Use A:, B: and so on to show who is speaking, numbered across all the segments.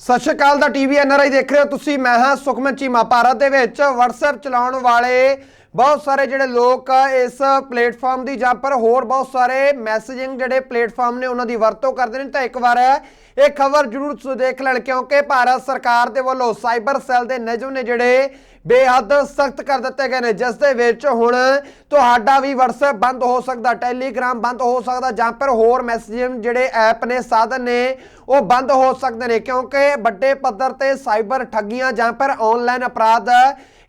A: ਸਤਿ ਸ਼੍ਰੀ ਅਕਾਲ ਦਾ TV NRI ਦੇਖ ਰਹੇ ਹੋ ਤੁਸੀਂ। ਮੈਂ ਹਾਂ ਸੁਖਮਨ ਚੀਮਾ। ਭਾਰਤ ਦੇ ਵਿੱਚ WhatsApp ਚਲਾਉਣ ਵਾਲੇ ਬਹੁਤ ਸਾਰੇ ਜਿਹੜੇ ਲੋਕ ਇਸ ਪਲੇਟਫਾਰਮ ਦੀ ਜਾਂ ਪਰ ਹੋਰ ਬਹੁਤ ਸਾਰੇ ਮੈਸੇਜਿੰਗ ਜਿਹੜੇ ਪਲੇਟਫਾਰਮ ਨੇ ਉਹਨਾਂ ਦੀ ਵਰਤੋਂ ਕਰਦੇ ਨੇ। ਤਾਂ ਇੱਕ ਵਾਰ ਇਹ ਖਬਰ ਜ਼ਰੂਰ ਦੇਖ ਲੈਣ, ਕਿਉਂਕਿ ਭਾਰਤ ਸਰਕਾਰ ਦੇ ਵੱਲੋਂ ਸਾਈਬਰ ਸੈੱਲ ਦੇ ਨਿਯਮ ਨੇ ਜਿਹੜੇ ਬੇਹੱਦ ਸਖਤ ਕਰ ਦਿੱਤੇ ਗਏ ਨੇ, ਜਿਸ ਦੇ ਵਿੱਚ ਹੁਣ ਤੁਹਾਡਾ ਵੀ WhatsApp ਬੰਦ ਹੋ ਸਕਦਾ ਟੈਲੀਗ੍ਰਾਮ ਬੰਦ ਹੋ ਸਕਦਾ, ਜਾਂ ਫਿਰ ਹੋਰ ਮੈਸੇਜਿੰਗ ਜਿਹੜੇ ਐਪ ਨੇ, ਸਾਧਨ ਨੇ, ਉਹ ਬੰਦ ਹੋ ਸਕਦੇ ਨੇ। ਕਿਉਂਕਿ ਵੱਡੇ ਪੱਧਰ ਤੇ ਸਾਈਬਰ ਠੱਗੀਆਂ ਜਾਂ ਫਿਰ ਆਨਲਾਈਨ ਅਪਰਾਧ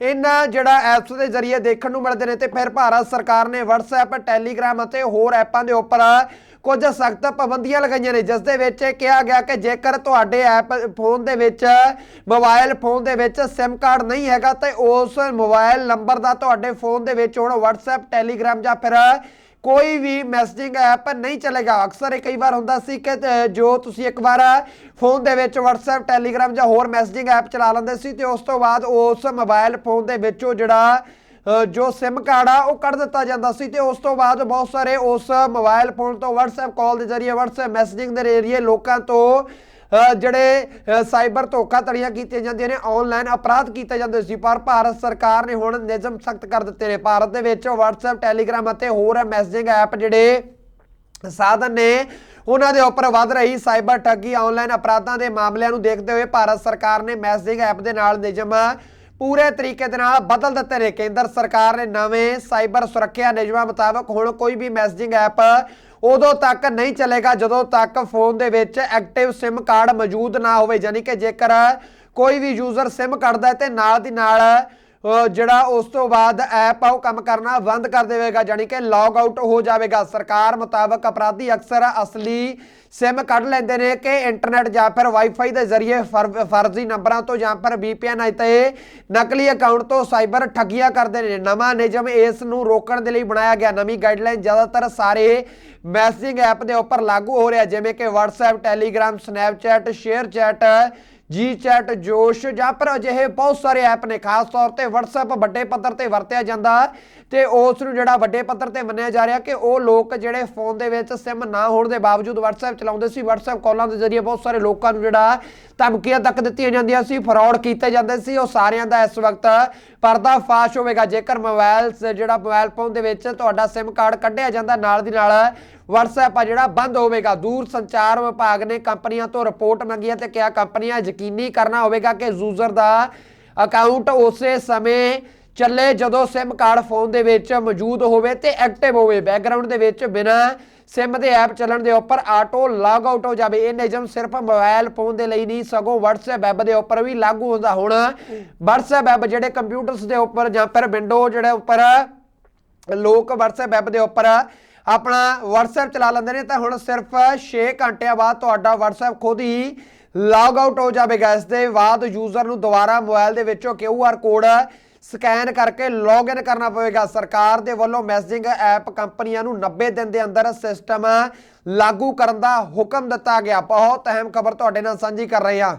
A: ਇਹਨਾਂ ਜਿਹੜਾ ਐਪਸ ਦੇ ਜ਼ਰੀਏ ਦੇਖਣ ਨੂੰ ਮਿਲਦੇ ਨੇ ਤੇ ਫਿਰ ਭਾਰਤ ਸਰਕਾਰ ਨੇ WhatsApp ਟੈਲੀਗ੍ਰਾਮ ਅਤੇ ਹੋਰ ਐਪਾਂ ਦੇ ਉੱਪਰ ਕੁਝ ਸਖਤ ਪਾਬੰਦੀਆਂ ਲਗਾਈਆਂ ਨੇ, ਜਿਸ ਦੇ ਵਿੱਚ ਇਹ ਕਿਹਾ ਗਿਆ ਕਿ ਜੇਕਰ ਤੁਹਾਡੇ ਐਪ ਫੋਨ ਦੇ ਵਿੱਚ, ਮੋਬਾਈਲ ਫੋਨ ਦੇ ਵਿੱਚ SIM ਕਾਰਡ ਨਹੀਂ ਹੈਗਾ ਤੇ ਉਸ ਮੋਬਾਈਲ ਨੰਬਰ ਦਾ ਤੁਹਾਡੇ ਫੋਨ ਦੇ ਵਿੱਚ ਹੁਣ WhatsApp, Telegram ਜਾਂ ਫਿਰ ਕੋਈ ਵੀ ਮੈਸੇਜਿੰਗ ਐਪ ਨਹੀਂ ਚੱਲੇਗਾ। ਅਕਸਰ ਇਹ ਕਈ ਵਾਰ ਹੁੰਦਾ ਸੀ ਕਿ ਜੋ ਤੁਸੀਂ ਇੱਕ ਵਾਰ ਫੋਨ ਦੇ ਵਿੱਚ WhatsApp, Telegram ਜਾਂ ਹੋਰ ਮੈਸੇਜਿੰਗ ਐਪ ਚਲਾ ਲੈਂਦੇ ਸੀ ਤੇ ਉਸ ਤੋਂ ਬਾਅਦ ਉਸ ਮੋਬਾਈਲ ਫੋਨ ਦੇ ਵਿੱਚੋਂ ਜਿਹੜਾ ਜੋ SIM ਕਾਰਡ ਆ, ਉਹ ਕੱਢ ਦਿੱਤਾ ਜਾਂਦਾ ਸੀ ਤੇ ਉਸ ਤੋਂ ਬਾਅਦ ਬਹੁਤ ਸਾਰੇ ਉਸ ਮੋਬਾਈਲ ਫੋਨ ਤੋਂ WhatsApp ਕਾਲ ਦੇ ਜ਼ਰੀਏ, WhatsApp ਮੈਸੇਜਿੰਗ ਦੇ ਜ਼ਰੀਏ ਲੋਕਾਂ ਤੋਂ ਜਿਹੜੇ ਅ, ਸਾਈਬਰ ਧੋਖਾਧੜੀਆਂ ਕੀਤੀਆਂ ਜਾਂਦੀਆਂ ਨੇ ਆਨਲਾਈਨ ਅਪਰਾਧ ਕੀਤੇ ਜਾਂਦੇ ਸੀ ਪਰ ਭਾਰਤ ਸਰਕਾਰ ਨੇ ਹੁਣ ਨਿਯਮ ਸਖਤ ਕਰ ਦਿੱਤੇ ਨੇ। ਭਾਰਤ ਦੇ ਵਿੱਚ WhatsApp Telegram ਅਤੇ ਹੋਰ ਮੈਸੇਜਿੰਗ ਐਪ ਜਿਹੜੇ ਸਾਧਨ ਨੇ ਉਹਨਾਂ ਦੇ ਉੱਪਰ ਵੱਧ ਰਹੀ ਸਾਈਬਰ ਠੱਗੀ ਆਨਲਾਈਨ ਅਪਰਾਧਾਂ ਦੇ ਮਾਮਲਿਆਂ ਨੂੰ ਦੇਖਦੇ ਹੋਏ ਭਾਰਤ ਸਰਕਾਰ ਨੇ ਮੈਸੇਜਿੰਗ ਐਪ ਦੇ ਨਾਲ ਨਿਯਮ ਪੂਰੇ ਤਰੀਕੇ ਦੇ ਨਾਲ ਬਦਲ ਦਿੱਤੇ ਨੇ। ਕੇਂਦਰ ਸਰਕਾਰ ਨੇ ਨਵੇਂ ਸਾਈਬਰ ਸੁਰੱਖਿਆ ਨਿਯਮਾਂ ਮੁਤਾਬਕ ਹੁਣ ਕੋਈ ਵੀ ਮੈਸੇਜਿੰਗ ਐਪ ਉਦੋਂ ਤੱਕ ਨਹੀਂ ਚੱਲੇਗਾ, ਜਦੋਂ ਤੱਕ ਫੋਨ ਦੇ ਵਿੱਚ ਐਕਟਿਵ SIM ਕਾਰਡ ਮੌਜੂਦ ਨਾ ਹੋਵੇ। ਯਾਨੀ ਕਿ ਜੇਕਰ ਕੋਈ ਵੀ ਯੂਜ਼ਰ SIM ਕੱਢਦਾ ਹੈ ਤੇ ਨਾਲ ਦੀ ਨਾਲ ਜਿਹੜਾ ਉਸ ਤੋਂ ਬਾਅਦ ਐਪ ਆ, ਉਹ ਕੰਮ ਕਰਨਾ ਬੰਦ ਕਰ ਦੇਵੇਗਾ ਯਾਨੀ ਕਿ ਲੌਗ ਆਊਟ ਹੋ ਜਾਵੇਗਾ। ਸਰਕਾਰ ਮੁਤਾਬਕ ਅਪਰਾਧੀ ਅਕਸਰ ਅਸਲੀ ਸਿਮ ਕੱਢ ਲੈਂਦੇ ਨੇ ਕਿ ਇੰਟਰਨੈਟ ਜਾਂ ਫਿਰ ਵਾਈਫਾਈ ਦੇ ਜ਼ਰੀਏ ਫਰ- ਫਰਜ਼ੀ ਨੰਬਰਾਂ ਤੋਂ ਜਾਂ ਫਿਰ VPN ਅਤੇ ਨਕਲੀ ਅਕਾਊਂਟ ਤੋਂ ਸਾਈਬਰ ਠੱਗੀਆਂ ਕਰਦੇ ਨੇ। ਨਵਾਂ ਨਿਯਮ ਇਸ ਨੂੰ ਰੋਕਣ ਦੇ ਲਈ ਬਣਾਇਆ ਗਿਆ। ਨਵੀਂ ਗਾਈਡਲਾਈਨ ਜ਼ਿਆਦਾਤਰ ਸਾਰੇ ਮੈਸੇਜਿੰਗ ਐਪ ਦੇ ਉੱਪਰ ਲਾਗੂ ਹੋ ਰਿਹਾ, ਜਿਵੇਂ ਕਿ WhatsApp, Telegram, Snapchat, ShareChat G chat Josh ਜਾਂ ਪਰ ਅਜਿਹੇ ਬਹੁਤ ਸਾਰੇ ਐਪ ਨੇ, ਖਾਸ ਤੌਰ ਤੇ WhatsApp ਵੱਡੇ ਪੱਧਰ ਤੇ ਵਰਤਿਆ ਜਾਂਦਾ ਤੇ ਉਸ ਨੂੰ ਜਿਹੜਾ ਵੱਡੇ ਪੱਧਰ ਤੇ ਮੰਨਿਆ ਜਾ ਰਿਹਾ ਕਿ ਉਹ ਲੋਕ ਜਿਹੜੇ ਫੋਨ ਦੇ ਵਿੱਚ SIM ਨਾ ਹੋਣ ਦੇ ਬਾਵਜੂਦ WhatsApp ਚਲਾਉਂਦੇ ਸੀ, WhatsApp ਕਾਲਾਂ ਦੇ ਜ਼ਰੀਏ ਬਹੁਤ ਸਾਰੇ ਲੋਕਾਂ ਨੂੰ ਜਿਹੜਾ ਧਮਕੀਆਂ ਤੱਕ ਦਿੱਤੀਆਂ ਜਾਂਦੀਆਂ ਸੀ ਫਰਾਡ ਕੀਤੇ ਜਾਂਦੇ ਸੀ, ਉਹ ਸਾਰਿਆਂ ਦਾ ਇਸ ਵਕਤ ਪਰਦਾ ਫਾਸ਼ ਹੋਵੇਗਾ। ਜੇਕਰ ਮੋਬਾਈਲ ਜਿਹੜਾ ਮੋਬਾਈਲ ਫੋਨ ਦੇ ਵਿੱਚ ਤੁਹਾਡਾ SIM ਕਾਰਡ ਕੱਢਿਆ ਜਾਂਦਾ, ਨਾਲ ਦੀ ਨਾਲ WhatsApp ਆ ਜਿਹੜਾ, ਬੰਦ ਹੋਵੇਗਾ। ਦੂਰ ਸੰਚਾਰ ਵਿਭਾਗ ਨੇ ਕੰਪਨੀਆਂ ਤੋਂ ਰਿਪੋਰਟ ਮੰਗੀ ਹੈ ਤੇ ਕਿਹਾ ਕੰਪਨੀਆਂ ਯਕੀਨੀ ਕਰਨਾ ਹੋਵੇਗਾ ਕਿ ਯੂਜ਼ਰ ਦਾ ਅਕਾਊਂਟ ਉਸੇ ਸਮੇਂ ਚੱਲੇ ਜਦੋਂ SIM ਕਾਰਡ ਫੋਨ ਦੇ ਵਿੱਚ ਮੌਜੂਦ ਹੋਵੇ ਤੇ ਐਕਟਿਵ ਹੋਵੇ। ਬੈਕਗ੍ਰਾਉਂਡ ਦੇ ਵਿੱਚ ਬਿਨਾਂ SIM ਦੇ ਐਪ ਚੱਲਣ ਦੇ ਉੱਪਰ ਆਟੋ ਲੌਗ ਆਊਟ ਹੋ ਜਾਵੇ। ਇਹ ਨਿਯਮ ਸਿਰਫ ਮੋਬਾਈਲ ਫੋਨ ਦੇ ਲਈ ਨਹੀਂ, ਸਗੋਂ WhatsApp ਵੈਬ ਦੇ ਉੱਪਰ ਵੀ ਲਾਗੂ ਹੁੰਦਾ। ਹੁਣ WhatsApp ਵੈਬ ਜਿਹੜੇ ਕੰਪਿਊਟਰਸ ਦੇ ਉੱਪਰ ਜਾਂ ਫਿਰ ਵਿੰਡੋ ਜਿਹੜੇ ਉੱਪਰ ਲੋਕ WhatsApp ਵੈਬ ਦੇ ਉੱਪਰ ਆਪਣਾ WhatsApp ਚਲਾ ਲੈਂਦੇ ਨੇ, ਤਾਂ ਹੁਣ ਸਿਰਫ 6 ਘੰਟਿਆਂ ਬਾਅਦ ਤੁਹਾਡਾ WhatsApp ਖੁਦ ਹੀ ਲੌਗ ਆਊਟ ਹੋ ਜਾਵੇਗਾ ਇਸ ਦੇ। ਬਾਅਦ ਯੂਜ਼ਰ ਨੂੰ ਦੁਬਾਰਾ ਮੋਬਾਈਲ ਦੇ ਵਿੱਚੋਂ QR ਕੋਡ ਸਕੈਨ ਕਰਕੇ ਲੌਗਇਨ ਕਰਨਾ ਪਵੇਗਾ। ਸਰਕਾਰ ਦੇ ਵੱਲੋਂ ਮੈਸੇਜਿੰਗ ਐਪ ਕੰਪਨੀਆਂ ਨੂੰ 90 ਦਿਨ ਦੇ ਅੰਦਰ ਸਿਸਟਮ ਲਾਗੂ ਕਰਨ ਦਾ ਹੁਕਮ ਦਿੱਤਾ ਗਿਆ। ਬਹੁਤ ਅਹਿਮ ਖਬਰ ਤੁਹਾਡੇ ਨਾਲ ਸਾਂਝੀ ਕਰ ਰਹੇ ਹਾਂ।